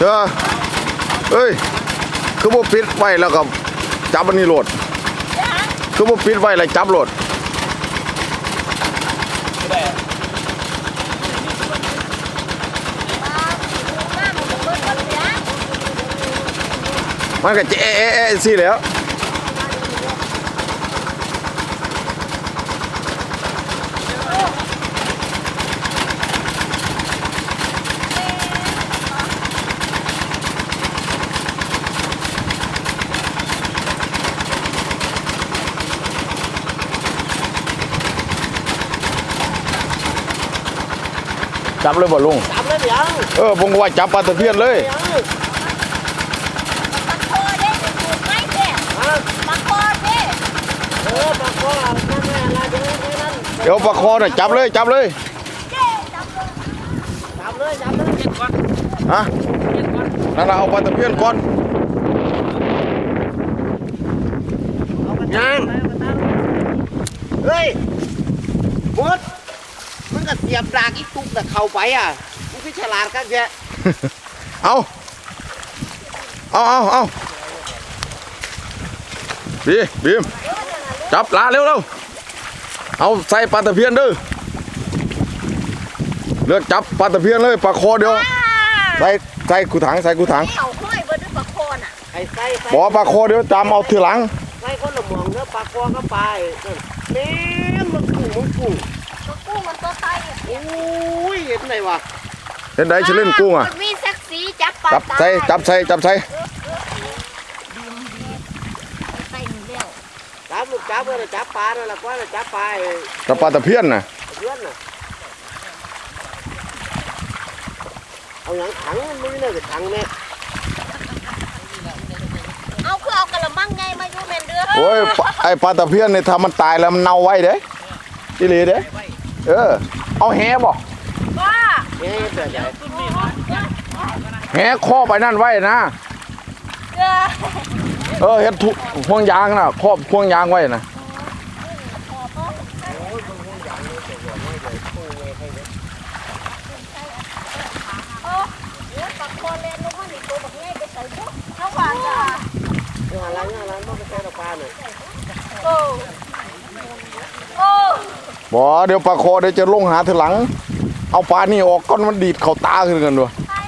เอเอ้ย คือบ่ปิดไว้แล้วก็จับอันนี้โหลด คือบ่ปิดไว้แล้วจับโหลดมันก็เจ๊ะสิแล้ว จับเลยบ่ลุง จับเลยเดี๋ยวเออผมก็ว่าจับปลาตะเพียนเลยเดี๋ยวปลาคอเด้ถูกไหมเด้ฮะปลาคอเด้เออปากคอนั่นแหละอะไรเดี๋ยวไอ้นั่นเดี๋ยวปลาคอน่ะจับเลยจับเลย เด้จับเลยจับเลยจับเลยเจ็บก่อนฮะนั่นน่ะเอาปลาตะเพียนก่อนยังเฮ้ยมดมึง ก็เสียบดากอีตุกแต่เข้าไปอะมึงคือฉลาดกันแกเอาเอาเอาเอาบีบีมจับลาเร็วเร็วเอาใส่ปลาตะเพียนเด้อเลือกจับปลาตะเพียนเลยปลาคอเดียวใส่ใส่กูถังใส่กูถังเอาห้อยเบนด้วยปลาคอน่ะไอ้ใส่ใส่บอปลาคอเดียวจำเอาทีหลังใส่คนละหมองเนื้อปลาคอก็ไปนั่นแม่งมันกุ้งมันกุ้ง ปลากุ้งมันตัวไตอะโอ้ยเห็นไหมวะเห็นได้ชิเล่นกุ้งอะมันมีเซ็กซี่จับปลาจับใส่จับใส่จับใส่ใส่หนึ่งเดียวจับลูกจับเออจับปลานั่นแหละกว่าน่ะจับปลาไอ้จับปลาตะเพียนน่ะเพื่อนน่ะเอาอย่างถังมันไม่ได้เลยถังแม่เอาคือเอากระมังไงมาอยู่แม่นเด้อโอ้ยปลาไอปลาตะเพียนเนี่ยถ้ามันตายแล้วมันเน่าไว้เด้อีหลีเด้ เออ เอาแหบ่ว่าแม่เกิดใหญ่แหข้อไปนั่นไว้นะเด้อเออเฮ็ดทุห่วงยางน่ะครอบห่วงยางไว้นะโอ้เดี๋ยวปลาคอเล่นลงมานี่ตัวบักง่ายไปใส่ปุ๊บเข้าหวานจ้ะงานร้านงานร้านต้องไปแก้ปลาหน่อยโอ้โอ้ บ่เดี๋ยวปลาคอเดี๋ยวจะลงหาทีหลัง เอาปลานี่ออกก้อนมันดีดเข้าตาขึ้นกันด้วยตาย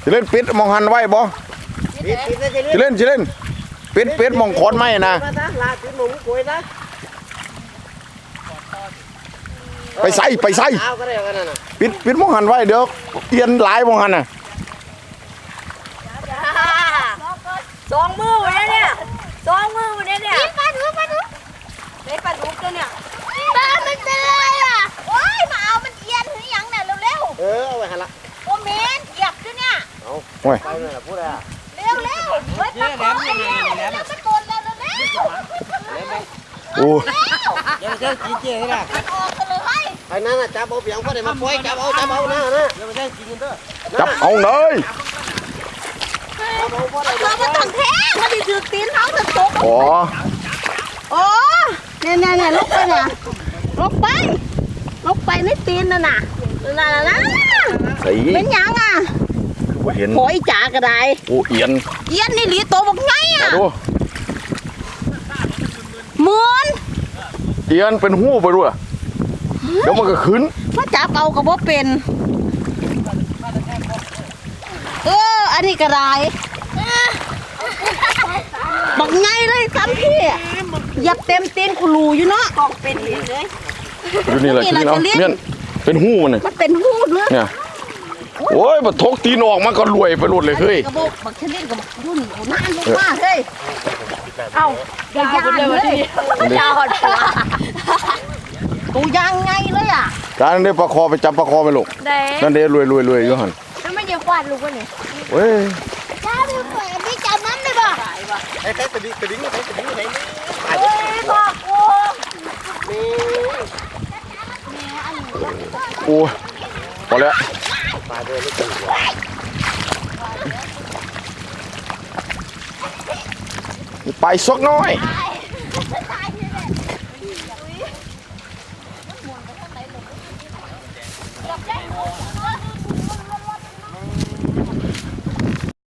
แล้วสิเล่นปิดมองหันไว้บ่ปิดปิดนะจะเล่นสิเล่นปิดปิดมองขอนไม้นะมานะไปใส่ไปใส่ปิดปิดมองหันไว้เดี๋ยวเอียนหลายมองหันน่ะสองมือไว้เนี่ยสองมือวันนี้เนี่ยปลาดุกปลาดุกได้ปลาดุก ตัวเนี่ยปลามันเป็นอะไรอะโอ้ยมาเอามันเอียนหรือยังเนี่ยเร็วเออเอาไว้หันละๆโอ้เมนเหยียบด้วยเนี่ยโอ้ย ไปเลยพูดอะไรเร็วเร็วเฮ้ยปลาคอเร็วเร็วมันโดนแล้วเร็วเร็วโอ้เดี๋ยวจะกินเจ๊นี่แหละมันออกกันเลยไอ้นั่นน่ะจับเอาเปียงพอได้มาปล่อยจับเอาจับเอานะนะเดี๋ยวจะกินกันเด้อจับเอาเลยจับเอาพอได้เธอมาตั้งแท้มันดิถือตีนเขาจะตกอ๋อโอ้ เนี่ยเนี่ยเนี่ยลุกไปเนี่ยลุกไปลุกไปในตีนน่ะน่ะน่ะน่ะน่ะใส่เป็นหยังอะบ่เห็นหอยจ๋ากระไดโอ้เอียนเอียนนี่หลีโตบอกไงมาอะดูเหมือนเอียนเป็นหู้ไปด้วยเดี๋ยวมันก็ขึ้นมาจับเอากับว่าเป็น เออ อันนี้กระได บอกไงเลยซ้ำพี่หยับเต็มตีนคุรูอยู่เนาะกองเป็นเองเลยอยู่นี่แหละนี่ที่เราเนาะจะเลี้ยงเนี่ยเป็นหู้มันนี่มันเป็นหูดเลยเนี่ยโอ้ยมาทกตีนออกมาก็รวยไปหมดเลยเฮ้ยกระบอกบักชนิดกับบักยุ่นเอาหน้าลงมาเฮ้ยเอ้าอย่ายางเลยยาวหดปลาตัวยางไงเลยอะการได้ปลาคอไปจับปลาคอไปลูกเด้นั่นเด้รวยรวยรวยอยู่หันแล้วมันจะฟาดลูกวะเนี่ยเว้ย จ้าดูแขวนพี่จับมันได้ป่ะ ไอ้เต้ตะดิ้งตะดิ้งไอ้ตะดิ้งไหนเฮ้ยบอกกูนี่กูพอแล้วปลาเดินลูกเดินไปสักหน้อย